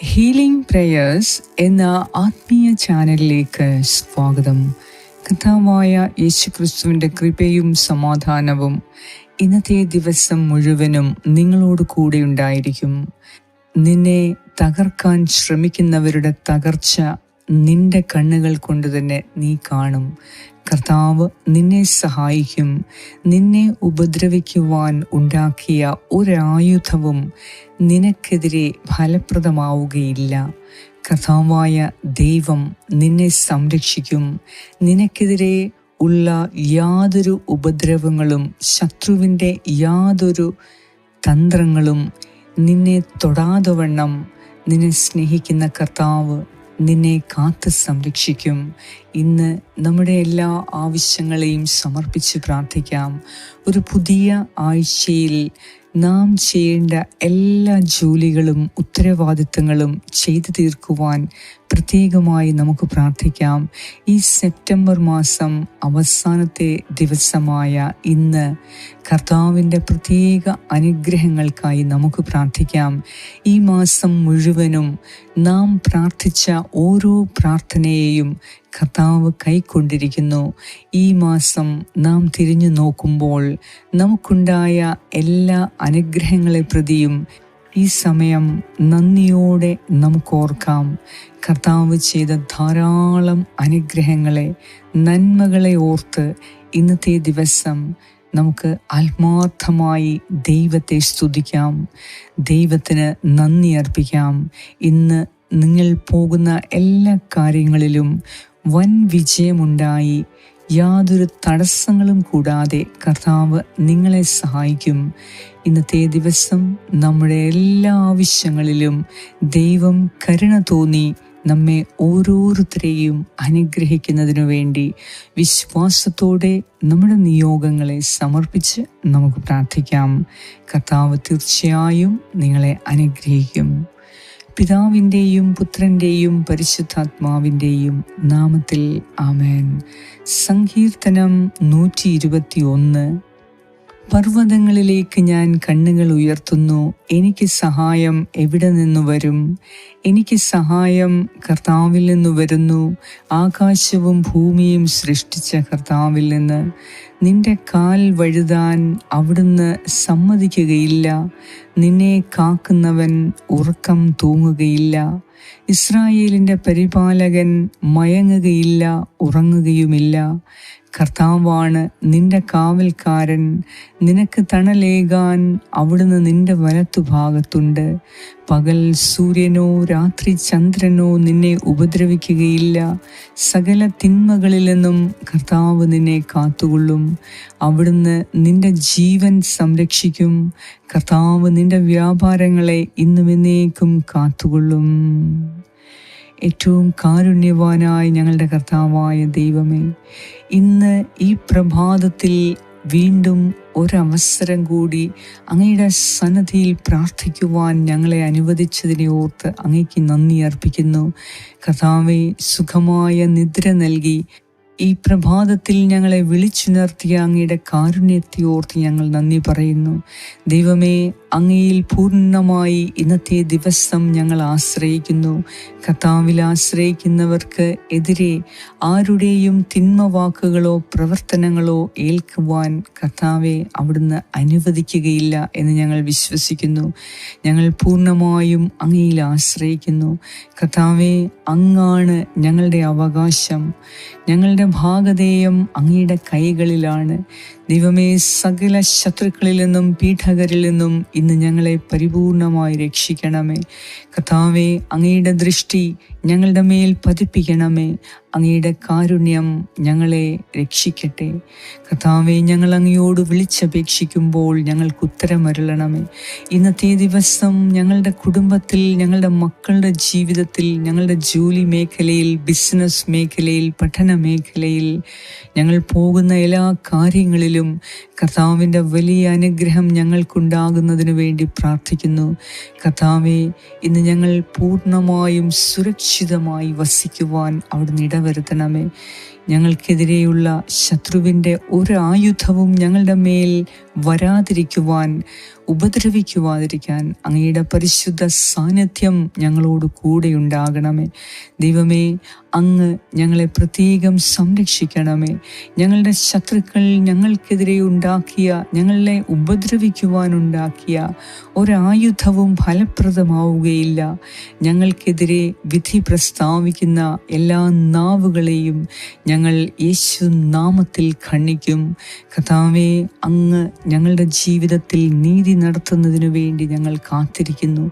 Healing prayers എന്ന ആത്മീയ ചാനലിലേക്ക് സ്വാഗതം. കഥാവായ യേശുക്രിസ്തുവിന്റെ കൃപയും സമാധാനവും ഇന്നത്തെ ദിവസം മുഴുവനും നിങ്ങളോട് കൂടെ ഉണ്ടായിരിക്കും നിന്നെ തകർക്കാൻ ശ്രമിക്കുന്നവരുടെ തകർച്ച നിന്റെ കണ്ണുകൾ കൊണ്ട് തന്നെ നീ കാണും. കർത്താവ് നിന്നെ സഹായിക്കും. നിന്നെ ഉപദ്രവിക്കുവാൻ ഉണ്ടാക്കിയ ഒരായുധവും നിനക്കെതിരെ ഫലപ്രദമാവുകയില്ല. കർത്താവായ ദൈവം നിന്നെ സംരക്ഷിക്കും. നിനക്കെതിരെ ഉള്ള യാതൊരു ഉപദ്രവങ്ങളും ശത്രുവിന്റെ യാതൊരു തന്ത്രങ്ങളും നിന്നെ തൊടാതെ വണ്ണം. നിന്നെ സ്നേഹിക്കുന്ന കർത്താവ് നിന്നെ കാത്ത് സംരക്ഷിക്കും. ഇന്ന് നമ്മുടെ എല്ലാ ആവശ്യങ്ങളെയും സമർപ്പിച്ച് പ്രാർത്ഥിക്കാം. ഒരു പുതിയ ആഴ്ചയിൽ നാം ചെയ്യേണ്ട എല്ലാ ജോലികളും ഉത്തരവാദിത്തങ്ങളും ചെയ്തു തീർക്കുവാൻ പ്രത്യേകമായി നമുക്ക് പ്രാർത്ഥിക്കാം. ഈ സെപ്റ്റംബർ മാസം അവസാനത്തെ ദിവസമായ ഇന്ന് കർത്താവിന്റെ പ്രത്യേക അനുഗ്രഹങ്ങൾക്കായി നമുക്ക് പ്രാർത്ഥിക്കാം. ഈ മാസം മുഴുവനും നാം പ്രാർത്ഥിച്ച ഓരോ പ്രാർത്ഥനയെയും കർത്താവ് കൈക്കൊണ്ടിരിക്കുന്നു. ഈ മാസം നാം തിരിഞ്ഞു നോക്കുമ്പോൾ നമുക്കുണ്ടായ എല്ലാ അനുഗ്രഹങ്ങളെ പ്രതിയും ഈ സമയം നന്ദിയോടെ നമുക്ക് ഓർക്കാം കർത്താവ് ചെയ്ത ധാരാളം അനുഗ്രഹങ്ങളെ നന്മകളെ ഓർത്ത് ഇന്നത്തെ ദിവസം നമുക്ക് ആത്മാർത്ഥമായി ദൈവത്തെ സ്തുതിക്കാം. ദൈവത്തിന് നന്ദി അർപ്പിക്കാം. ഇന്ന് നിങ്ങൾ പോകുന്ന എല്ലാ കാര്യങ്ങളിലും വൻ വിജയമുണ്ടായി. യാതൊരു തടസ്സങ്ങളും കൂടാതെ കർത്താവ് നിങ്ങളെ സഹായിക്കും. ഇന്നത്തെ ദിവസം നമ്മുടെ എല്ലാ ആവശ്യങ്ങളിലും ദൈവം കരുണ തോന്നി നമ്മെ ഓരോരുത്തരെയും അനുഗ്രഹിക്കുന്നതിനു വേണ്ടി വിശ്വാസത്തോടെ നമ്മുടെ നിയോഗങ്ങളെ സമർപ്പിച്ച് നമുക്ക് പ്രാർത്ഥിക്കാം. കർത്താവ് തീർച്ചയായും നിങ്ങളെ അനുഗ്രഹിക്കും. പിതാവിന്റെയും പുത്രന്റെയും പരിശുദ്ധാത്മാവിന്റെയും നാമത്തിൽ ആമേൻ. സങ്കീർത്തനം നൂറ്റി ഇരുപത്തി ഒന്ന് പർവതങ്ങളിലേക്ക് ഞാൻ കണ്ണുകൾ ഉയർത്തുന്നു എനിക്ക് സഹായം എവിടെ നിന്നു വരും? എനിക്ക് സഹായം കർത്താവിൽ നിന്നു വരുന്നു ആകാശവും ഭൂമിയും സൃഷ്ടിച്ച കർത്താവിൽ നിന്ന്. നിന്റെ കാൽ വഴുതാൻ അവിടുന്ന് സമ്മതിക്കുകയില്ല നിന്നെ കാക്കുന്നവൻ ഉറക്കം തൂങ്ങുകയില്ല. ഇസ്രായേലിന്റെ പരിപാലകൻ മയങ്ങുകയില്ല ഉറങ്ങുകയുമില്ല. കർത്താവാണ് നിന്റെ കാവൽക്കാരൻ. നിനക്ക് തണലേകാൻ അവിടുന്ന് നിന്റെ വലത്തുഭാഗത്തുണ്ട്. പകൽ സൂര്യനോ രാത്രി ചന്ദ്രനോ നിന്നെ ഉപദ്രവിക്കുകയില്ല. സകല തിന്മകളിൽ നിന്നും കർത്താവ് നിന്നെ കാത്തുകൊള്ളും. അവിടുന്ന് നിന്റെ ജീവൻ സംരക്ഷിക്കും. കർത്താവ് നിന്റെ വ്യാപാരങ്ങളെ ഇന്നും എന്നേക്കും കാത്തുകൊള്ളും. ഏറ്റവും കാരുണ്യവാനായ ഞങ്ങളുടെ കർത്താവായ ദൈവമേ ഇന്ന് ഈ പ്രഭാതത്തിൽ വീണ്ടും ഒരവസരം കൂടി അങ്ങയുടെ സന്നദ്ധിയിൽ പ്രാർത്ഥിക്കുവാൻ ഞങ്ങളെ അനുവദിച്ചതിനെ ഓർത്ത് അങ്ങയ്ക്ക് നന്ദി അർപ്പിക്കുന്നു. കഥാവെ സുഖമായ നിദ്ര നൽകി ഈ പ്രഭാതത്തിൽ ഞങ്ങളെ വിളിച്ചുണർത്തിയ അങ്ങയുടെ കാരുണ്യത്തെ ഓർത്ത് ഞങ്ങൾ നന്ദി പറയുന്നു. ദൈവമേ അങ്ങയിൽ പൂർണമായി ഇന്നത്തെ ദിവസം ഞങ്ങൾ ആശ്രയിക്കുന്നു. കർത്താവിൽ ആശ്രയിക്കുന്നവർക്ക് എതിരെ ആരുടെയും തിന്മ വാക്കുകളോ പ്രവർത്തനങ്ങളോ ഏൽക്കുവാൻ കർത്താവെ അവിടുന്ന് അനുവദിക്കുകയില്ല എന്ന് ഞങ്ങൾ വിശ്വസിക്കുന്നു. ഞങ്ങൾ പൂർണമായും അങ്ങയിൽ ആശ്രയിക്കുന്നു. കർത്താവെ അങ്ങാണ് ഞങ്ങളുടെ അവകാശം. ഞങ്ങളുടെ ഭാഗധേയം അങ്ങയുടെ കൈകളിലാണ്. ദൈവമേ സകല ശത്രുക്കളിൽ നിന്നും പീഠകരിൽ നിന്നും ഇന്ന് ഞങ്ങളെ പരിപൂർണമായി രക്ഷിക്കണമേ. കഥാവേ അങ്ങയുടെ ദൃഷ്ടി ഞങ്ങളുടെ മേൽ പതിപ്പിക്കണമേ. അങ്ങയുടെ കാരുണ്യം ഞങ്ങളെ രക്ഷിക്കട്ടെ. കഥാവെ ഞങ്ങൾ അങ്ങയോട് വിളിച്ചപേക്ഷിക്കുമ്പോൾ ഞങ്ങൾക്ക് ഉത്തരമരുളണമേ. ഇന്നത്തെ ദിവസം ഞങ്ങളുടെ കുടുംബത്തിൽ ഞങ്ങളുടെ മക്കളുടെ ജീവിതത്തിൽ ഞങ്ങളുടെ ജോലി മേഖലയിൽ ബിസിനസ് മേഖലയിൽ പഠന മേഖലയിൽ ഞങ്ങൾ പോകുന്ന എല്ലാ കാര്യങ്ങളിലും കർത്താവിന്റെ വലിയ അനുഗ്രഹം ഞങ്ങൾക്കുണ്ടാകുന്നതിന് വേണ്ടി പ്രാർത്ഥിക്കുന്നു. കർത്താവെ ഇന്ന് ഞങ്ങൾ പൂർണമായും സുരക്ഷിതമായി വസിക്കുവാൻ അവിടുന്ന് ഇടവരുത്തണമേ. ഞങ്ങൾക്കെതിരെയുള്ള ശത്രുവിന്റെ ഒരു ആയുധവും ഞങ്ങളുടെ മേൽ വരാതിരിക്കുവാൻ ഉപദ്രവിക്കുവാതിരിക്കാൻ അങ്ങയുടെ പരിശുദ്ധ സാന്നിധ്യം ഞങ്ങളോട് കൂടെ ഉണ്ടാകണമേ ദൈവമേ അങ്ങ് ഞങ്ങളെ പ്രത്യേകം സംരക്ഷിക്കണമേ. ഞങ്ങളുടെ ശത്രുക്കൾ ഞങ്ങൾക്കെതിരെ ഉണ്ടാക്കിയ ഞങ്ങളെ ഉപദ്രവിക്കുവാനുണ്ടാക്കിയ ഒരായുധവും ഫലപ്രദമാവുകയില്ല. ഞങ്ങൾക്കെതിരെ വിധി പ്രസ്താവിക്കുന്ന എല്ലാ നാവുകളെയും ഞങ്ങൾ യേശു നാമത്തിൽ ഖണ്ണിക്കും കഥാവെ അങ്ങ് ഞങ്ങളുടെ ജീവിതത്തിൽ നീതി നടത്തുന്നതിനു വേണ്ടി ഞങ്ങൾ കാത്തിരിക്കുന്നു.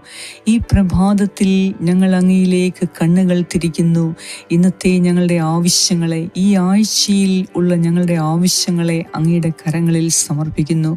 ഈ പ്രഭാതത്തിൽ ഞങ്ങൾ അങ്ങയിലേക്ക് കണ്ണുകൾ തിരിക്കുന്നു. ഇന്നത്തെ ഞങ്ങളുടെ ആവശ്യങ്ങളെ ഈ ആഴ്ചയിൽ ഉള്ള ഞങ്ങളുടെ ആവശ്യങ്ങളെ അങ്ങയുടെ കരങ്ങളിൽ സമർപ്പിക്കുന്നു.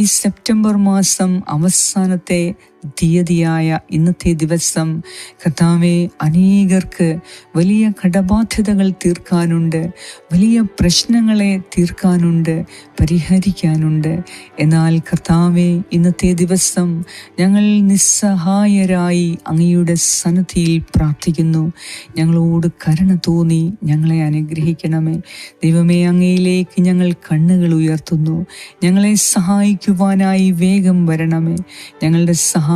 ഈ സെപ്റ്റംബർ മാസം അവസാനത്തെ തീയതിയായ ഇന്നത്തെ ദിവസം കർത്താവെ അനേകർക്ക് വലിയ കടബാധ്യതകൾ തീർക്കാനുണ്ട് വലിയ പ്രശ്നങ്ങളെ തീർക്കാനുണ്ട് പരിഹരിക്കാനുണ്ട്. എന്നാൽ കർത്താവെ ഇന്നത്തെ ദിവസം ഞങ്ങൾ നിസ്സഹായരായി അങ്ങയുടെ സന്നദ്ധിയിൽ പ്രാർത്ഥിക്കുന്നു. ഞങ്ങളോട് കരുണ തോന്നി ഞങ്ങളെ അനുഗ്രഹിക്കണമേ. ദൈവമേ അങ്ങയിലേക്ക് ഞങ്ങൾ കണ്ണുകൾ ഉയർത്തുന്നു. ഞങ്ങളെ സഹായിക്കുവാനായി വേഗം വരണമേ. ഞങ്ങളുടെ സഹായം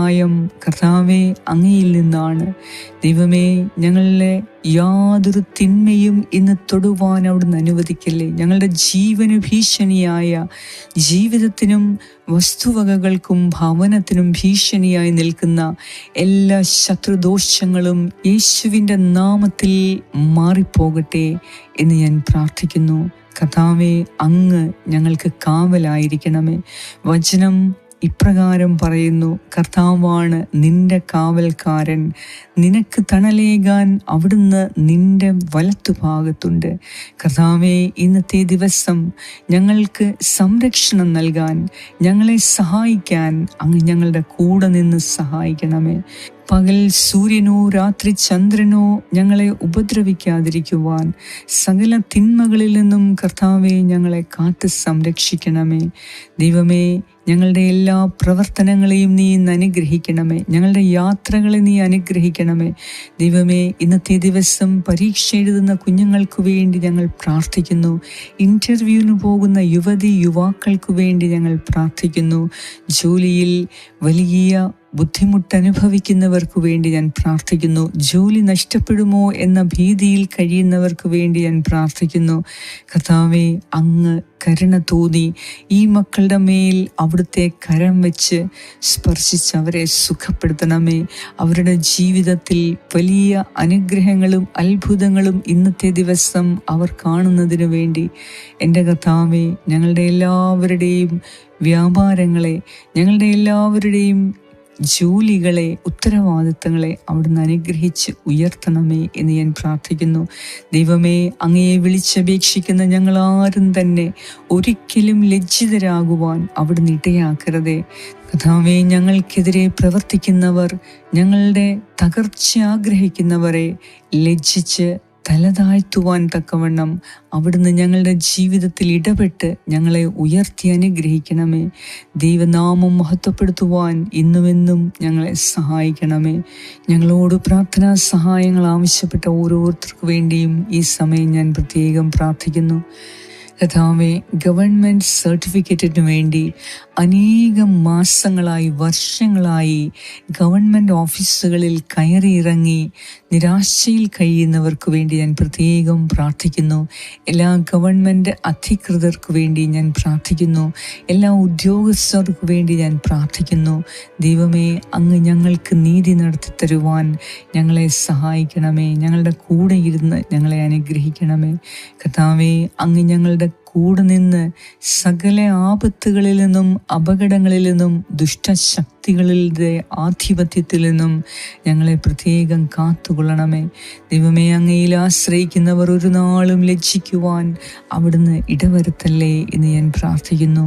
കർത്താവെ അങ്ങയിൽ നിന്നാണ്. ദൈവമേ ഞങ്ങളിലെ യാതൊരു തിന്മയും ഇന്ന് തൊടുവാൻ അവിടുന്ന് അനുവദിക്കല്ലേ? ഞങ്ങളുടെ ജീവന് ഭീഷണിയായ ജീവിതത്തിനും വസ്തുവകകൾക്കും ഭവനത്തിനും ഭീഷണിയായി നിൽക്കുന്ന എല്ലാ ശത്രുദോഷങ്ങളും യേശുവിന്റെ നാമത്തിൽ മാറിപ്പോകട്ടെ എന്ന് ഞാൻ പ്രാർത്ഥിക്കുന്നു. കഥാവെ അങ്ങ് ഞങ്ങൾക്ക് കാവലായിരിക്കണമേ. വചനം ഇപ്രകാരം പറയുന്നു കർത്താവാണ് നിന്റെ കാവൽക്കാരൻ. നിനക്ക് തണലേകാൻ അവിടുന്ന് നിന്റെ വലത്തുഭാഗത്തുണ്ട്. കർത്താവെ ഇന്നത്തെ ദിവസം ഞങ്ങൾക്ക് സംരക്ഷണം നൽകാൻ ഞങ്ങളെ സഹായിക്കാൻ അങ്ങ് ഞങ്ങളുടെ കൂടെ നിന്ന് സഹായിക്കണമേ. പകൽ സൂര്യനോ രാത്രി ചന്ദ്രനോ ഞങ്ങളെ ഉപദ്രവിക്കാതിരിക്കുവാൻ സകല തിന്മകളിൽ നിന്നും കർത്താവെ ഞങ്ങളെ കാത്തു സംരക്ഷിക്കണമേ. ദൈവമേ ഞങ്ങളുടെ എല്ലാ പ്രവർത്തനങ്ങളെയും നീ ഇന്ന് അനുഗ്രഹിക്കണമേ. ഞങ്ങളുടെ യാത്രകളെ നീ അനുഗ്രഹിക്കണമേ. ദൈവമേ ഇന്നത്തെ ദിവസം പരീക്ഷ എഴുതുന്ന കുഞ്ഞുങ്ങൾക്ക് വേണ്ടി ഞങ്ങൾ പ്രാർത്ഥിക്കുന്നു. ഇന്റർവ്യൂവിന് പോകുന്ന യുവതി യുവാക്കൾക്ക് വേണ്ടി ഞങ്ങൾ പ്രാർത്ഥിക്കുന്നു. ജോലിയിൽ വലിയ ബുദ്ധിമുട്ടനുഭവിക്കുന്നവർക്ക് വേണ്ടി ഞാൻ പ്രാർത്ഥിക്കുന്നു. ജോലി നഷ്ടപ്പെടുമോ എന്ന ഭീതിയിൽ കഴിയുന്നവർക്ക് വേണ്ടി ഞാൻ പ്രാർത്ഥിക്കുന്നു. കർത്താവെ അങ്ങ് കരുണ തോന്നി. ഈ മക്കളുടെ മേൽ അവിടുത്തെ കരം വെച്ച് സ്പർശിച്ച് അവരെ സുഖപ്പെടുത്തണമേ. അവരുടെ ജീവിതത്തിൽ വലിയ അനുഗ്രഹങ്ങളും അത്ഭുതങ്ങളും ഇന്നത്തെ ദിവസം അവർ കാണുന്നതിന് വേണ്ടി. എന്റെ കർത്താവെ ഞങ്ങളുടെ എല്ലാവരുടെയും വ്യാപാരങ്ങളെ ഞങ്ങളുടെ എല്ലാവരുടെയും ജോലികളെ ഉത്തരവാദിത്തങ്ങളെ അവിടുന്ന് അനുഗ്രഹിച്ച് ഉയർത്തണമേ എന്ന് ഞാൻ പ്രാർത്ഥിക്കുന്നു. ദൈവമേ അങ്ങയെ വിളിച്ചപേക്ഷിക്കുന്ന ഞങ്ങൾ ആരും തന്നെ ഒരിക്കലും ലജ്ജിതരാകുവാൻ അവിടുന്ന് ഇടയാക്കരുതേ. കഥാവെ ഞങ്ങൾക്കെതിരെ പ്രവർത്തിക്കുന്നവർ ഞങ്ങളുടെ തകർച്ച ആഗ്രഹിക്കുന്നവരെ ലജ്ജിച്ച് തലതാഴ്ത്തുവാൻ തക്കവണ്ണം അവിടുന്ന് ഞങ്ങളുടെ ജീവിതത്തിൽ ഇടപെട്ട് ഞങ്ങളെ ഉയർത്തി അനുഗ്രഹിക്കണമേ. ദൈവനാമം മഹത്വപ്പെടുത്തുവാൻ ഇന്നുമെന്നും ഞങ്ങളെ സഹായിക്കണമേ. ഞങ്ങളോട് പ്രാർത്ഥനാ സഹായങ്ങൾ ആവശ്യപ്പെട്ട ഓരോരുത്തർക്കു വേണ്ടിയും ഈ സമയം ഞാൻ പ്രത്യേകം പ്രാർത്ഥിക്കുന്നു. കഥാവെ ഗവൺമെന്റ് സർട്ടിഫിക്കറ്റിന് വേണ്ടി അനേകം മാസങ്ങളായി വർഷങ്ങളായി ഗവൺമെന്റ് ഓഫീസുകളിൽ കയറിയിറങ്ങി നിരാശയിൽ കഴിയുന്നവർക്ക് വേണ്ടി ഞാൻ പ്രത്യേകം പ്രാർത്ഥിക്കുന്നു. എല്ലാ ഗവൺമെന്റ് അധികൃതർക്ക് വേണ്ടി ഞാൻ പ്രാർത്ഥിക്കുന്നു. എല്ലാ ഉദ്യോഗസ്ഥർക്ക് വേണ്ടി ഞാൻ പ്രാർത്ഥിക്കുന്നു. ദൈവമേ അങ്ങ് ഞങ്ങൾക്ക് നീതി നടത്തി തരുവാൻ ഞങ്ങളെ സഹായിക്കണമേ. ഞങ്ങളുടെ കൂടെ ഇരുന്ന് ഞങ്ങളെ അനുഗ്രഹിക്കണമേ. കഥാവേ അങ്ങ് ഞങ്ങളുടെ കൂടെ നിന്ന് സകല ആപത്തുകളിൽ നിന്നും അപകടങ്ങളിൽ നിന്നും ദുഷ്ടശക്തികളുടെ ആധിപത്യത്തിൽ നിന്നും ഞങ്ങളെ പ്രത്യേകം കാത്തുകൊള്ളണമേ. ദൈവമേ അങ്ങയിൽ ആശ്രയിക്കുന്നവർ ഒരു നാളും ലജ്ജിക്കുവാൻ അവിടുന്ന് ഇടവരുത്തല്ലേ എന്ന് ഞാൻ പ്രാർത്ഥിക്കുന്നു.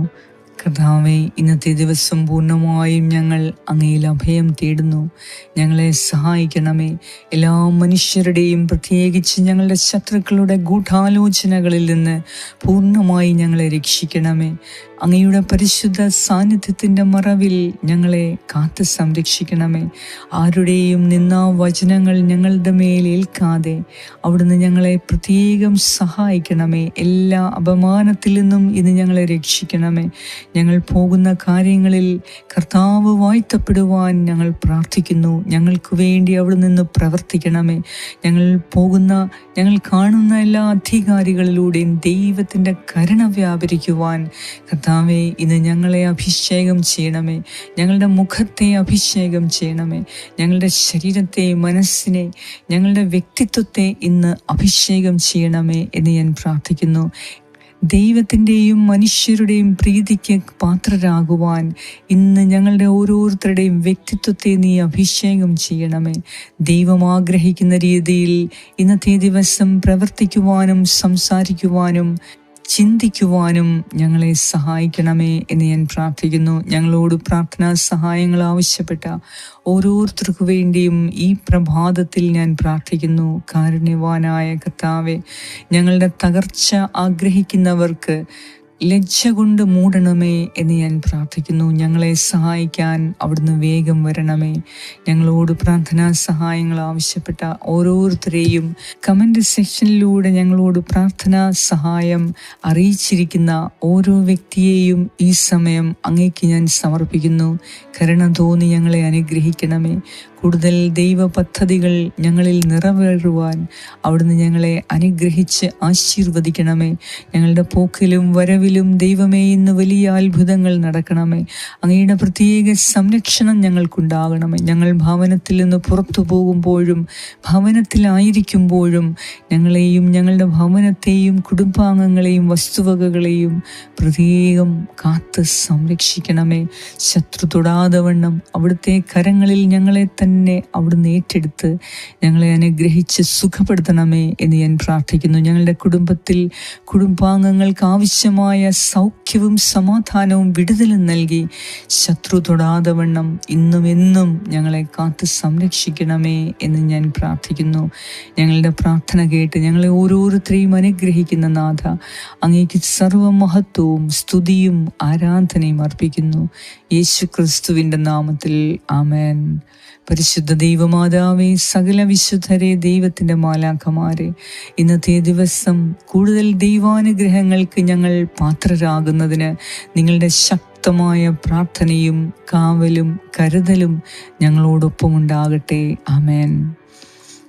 കർത്താവെ ഇന്നത്തെ ദിവസം പൂർണമായും ഞങ്ങൾ അങ്ങയിൽ അഭയം തേടുന്നു. ഞങ്ങളെ സഹായിക്കണമേ. എല്ലാ മനുഷ്യരുടെയും പ്രത്യേകിച്ച് ഞങ്ങളുടെ ശത്രുക്കളുടെ ഗൂഢാലോചനകളിൽ നിന്ന് പൂർണമായി ഞങ്ങളെ രക്ഷിക്കണമേ. അങ്ങയുടെ പരിശുദ്ധ സാന്നിധ്യത്തിന്റെ മറവിൽ ഞങ്ങളെ കാത്തു സംരക്ഷിക്കണമേ. ആരുടെയും നിന്നാ വചനങ്ങൾ ഞങ്ങളുടെ മേൽ ഏൽക്കാതെ അവിടുന്ന് ഞങ്ങളെ പ്രത്യേകം സഹായിക്കണമേ. എല്ലാ അപമാനത്തിൽ നിന്നും ഇന്ന് ഞങ്ങളെ രക്ഷിക്കണമേ. ഞങ്ങൾ പോകുന്ന കാര്യങ്ങളിൽ കർത്താവ് വാഴ്ത്തപ്പെടുവാൻ ഞങ്ങൾ പ്രാർത്ഥിക്കുന്നു. ഞങ്ങൾക്ക് വേണ്ടി അവിടെ നിന്ന് പ്രവർത്തിക്കണമേ. ഞങ്ങൾ പോകുന്ന ഞങ്ങൾ കാണുന്ന എല്ലാ അധികാരികളിലൂടെയും ദൈവത്തിന്റെ കരുണ വ്യാപരിക്കുവാൻ കർത്താവെ ഇന്ന് ഞങ്ങളെ അഭിഷേകം ചെയ്യണമേ. ഞങ്ങളുടെ മുഖത്തെ അഭിഷേകം ചെയ്യണമേ. ഞങ്ങളുടെ ശരീരത്തെ മനസ്സിനെ ഞങ്ങളുടെ വ്യക്തിത്വത്തെ ഇന്ന് അഭിഷേകം ചെയ്യണമേ എന്ന് ഞാൻ പ്രാർത്ഥിക്കുന്നു. ദൈവത്തിന്റെയും മനുഷ്യരുടെയും പ്രീതിക്ക് പാത്രരാകുവാൻ ഇന്ന് ഞങ്ങളുടെ ഓരോരുത്തരുടെയും വ്യക്തിത്വത്തെ നീ അഭിഷേകം ചെയ്യണമേ. ദൈവം ആഗ്രഹിക്കുന്ന രീതിയിൽ ഇന്നത്തെ ദിവസം പ്രവർത്തിക്കുവാനും സംസാരിക്കുവാനും ചിന്തിക്കുവാനും ഞങ്ങളെ സഹായിക്കണമേ എന്ന് ഞാൻ പ്രാർത്ഥിക്കുന്നു. ഞങ്ങളോട് പ്രാർത്ഥനാ സഹായങ്ങൾ ആവശ്യപ്പെട്ട ഓരോരുത്തർക്കു വേണ്ടിയും ഈ പ്രഭാതത്തിൽ ഞാൻ പ്രാർത്ഥിക്കുന്നു. കാരുണ്യവാനായ കർത്താവെ ഞങ്ങളുടെ തകർച്ച ആഗ്രഹിക്കുന്നവർക്ക് ലജ്ജ കൊണ്ട് മൂടണമേ എന്ന് ഞാൻ പ്രാർത്ഥിക്കുന്നു. ഞങ്ങളെ സഹായിക്കാൻ അവിടുന്ന് വേഗം വരണമേ. ഞങ്ങളോട് പ്രാർത്ഥനാ സഹായങ്ങൾ ആവശ്യപ്പെട്ട ഓരോരുത്തരെയും കമന്റ് സെക്ഷനിലൂടെ ഞങ്ങളോട് പ്രാർത്ഥനാ സഹായം അറിയിച്ചിരിക്കുന്ന ഓരോ വ്യക്തിയെയും ഈ സമയം അങ്ങേക്ക് ഞാൻ സമർപ്പിക്കുന്നു. കരുണ തോന്നി ഞങ്ങളെ അനുഗ്രഹിക്കണമേ. കൂടുതൽ ദൈവ പദ്ധതികൾ ഞങ്ങളിൽ നിറവേറുവാൻ അവിടുന്ന് ഞങ്ങളെ അനുഗ്രഹിച്ച് ആശീർവദിക്കണമേ. ഞങ്ങളുടെ പോക്കിലും വരവിലും ദൈവമേ ഇന്ന് വലിയ അത്ഭുതങ്ങൾ നടക്കണമേ. അങ്ങയുടെ പ്രത്യേക സംരക്ഷണം ഞങ്ങൾക്കുണ്ടാകണമേ. ഞങ്ങൾ ഭവനത്തിൽ നിന്ന് പുറത്തു പോകുമ്പോഴും ഭവനത്തിലായിരിക്കുമ്പോഴും ഞങ്ങളെയും ഞങ്ങളുടെ ഭവനത്തെയും കുടുംബാംഗങ്ങളെയും വസ്തുവകകളെയും പ്രത്യേകം കാത്ത് സംരക്ഷിക്കണമേ. ശത്രു തൊടാതെ വണ്ണം അവിടുത്തെ കരങ്ങളിൽ ഞങ്ങളെ തന്നെ അവിടുന്ന് ഏറ്റെടുത്ത് ഞങ്ങളെ അനുഗ്രഹിച്ച് സുഖപ്പെടുത്തണമേ എന്ന് ഞാൻ പ്രാർത്ഥിക്കുന്നു. ഞങ്ങളുടെ കുടുംബത്തിൽ കുടുംബാംഗങ്ങൾക്ക് ആവശ്യമായ സൗഖ്യവും സമാധാനവും വിടുതലും നൽകി ശത്രു തൊടാതെ വണ്ണം ഇന്നും എന്നും ഞങ്ങളെ കാത്ത് സംരക്ഷിക്കണമേ എന്ന് ഞാൻ പ്രാർത്ഥിക്കുന്നു. ഞങ്ങളുടെ പ്രാർത്ഥന കേട്ട് ഞങ്ങളെ ഓരോരുത്തരെയും അനുഗ്രഹിക്കുന്ന നാഥ അങ്ങേക്ക് സർവമഹത്വവും സ്തുതിയും ആരാധനയും അർപ്പിക്കുന്നു. യേശു ക്രിസ്തുവിന്റെ നാമത്തിൽ ആമേൻ. പരിശുദ്ധ ദൈവമാതാവേ സകല വിശുദ്ധരെ ദൈവത്തിന്റെ മാലാഖമാരെ ഇന്നത്തെ ദിവസം കൂടുതൽ ദൈവാനുഗ്രഹങ്ങൾക്ക് ഞങ്ങൾ പാത്രരാകുന്നതിന് നിങ്ങളുടെ ശക്തമായ പ്രാർത്ഥനയും കാവലും കരുതലും ഞങ്ങളോടൊപ്പം ഉണ്ടാകട്ടെ ആമേൻ.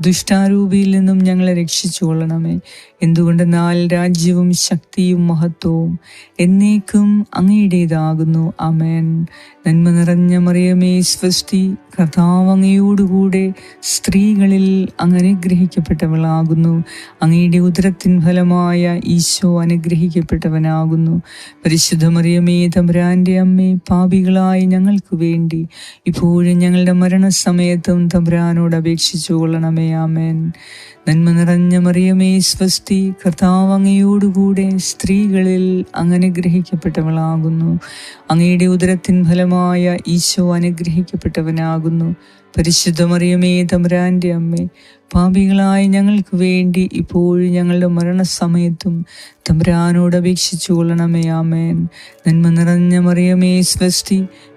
ദുഷ്ടാരൂപിയിൽ നിന്നും ഞങ്ങളെ രക്ഷിച്ചുകൊള്ളണമേ. എന്തുകൊണ്ടെന്നാൽ രാജ്യവും ശക്തിയും മഹത്വവും എന്നേക്കും അങ്ങയുടേതാകുന്നു. അമേൻ നന്മ നിറഞ്ഞ മറിയമേ സ്വസ്തി കർത്താവ് സ്ത്രീകളിൽ അങ്ങ് അനുഗ്രഹിക്കപ്പെട്ടവളാകുന്നു അങ്ങയുടെ ഉദരത്തിൻ ഫലമായ ഈശോ അനുഗ്രഹിക്കപ്പെട്ടവനാകുന്നു. പരിശുദ്ധ മറിയമേ തമ്പുരാന്റെ അമ്മേ പാപികളായ ഞങ്ങൾക്ക് വേണ്ടി ഇപ്പോഴും ഞങ്ങളുടെ മരണസമയത്തും തമ്പുരാനോട് അപേക്ഷിച്ചു കൊള്ളണമേ ആമേൻ. നന്മ നിറഞ്ഞ മറിയമേ സ്വസ്തി കർത്താവ് അങ്ങയോടുകൂടെ സ്ത്രീകളിൽ അങ്ങനെ ഗ്രഹിക്കപ്പെട്ടവളാകുന്നു. അങ്ങയുടെ ഉദരത്തിൻ ഫലമായ ഈശോ അനുഗ്രഹിക്കപ്പെട്ടവനാകുന്നു. പരിശുദ്ധ മറിയമേ തമ്പുരാന്റെ അമ്മേ പാപികളായ ഞങ്ങൾക്ക് വേണ്ടി ഇപ്പോഴും ഞങ്ങളുടെ മരണസമയത്തും തമരാനോട് അപേക്ഷിച്ചു കൊള്ളണമേ ആമേൻ. നന്മ നിറഞ്ഞ മറിയമേ സ്വസ്തി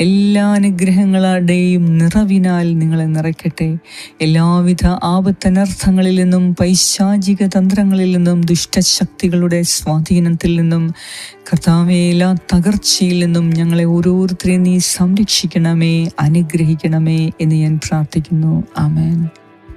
എല്ലാ അനുഗ്രഹങ്ങളുടെയും നിറവിനാൽ നിങ്ങളെ നിറയ്ക്കട്ടെ. എല്ലാവിധ ആപത്തനർത്ഥങ്ങളിൽ നിന്നും പൈശാചിക തന്ത്രങ്ങളിൽ നിന്നും ദുഷ്ടശക്തികളുടെ സ്വാധീനത്തിൽ നിന്നും കർത്താവെ എല്ലാ തകർച്ചയിൽ നിന്നും ഞങ്ങളെ ഓരോരുത്തരെയും നീ സംരക്ഷിക്കണമേ അനുഗ്രഹിക്കണമേ എന്ന് ഞാൻ പ്രാർത്ഥിക്കുന്നു. ആമേൻ.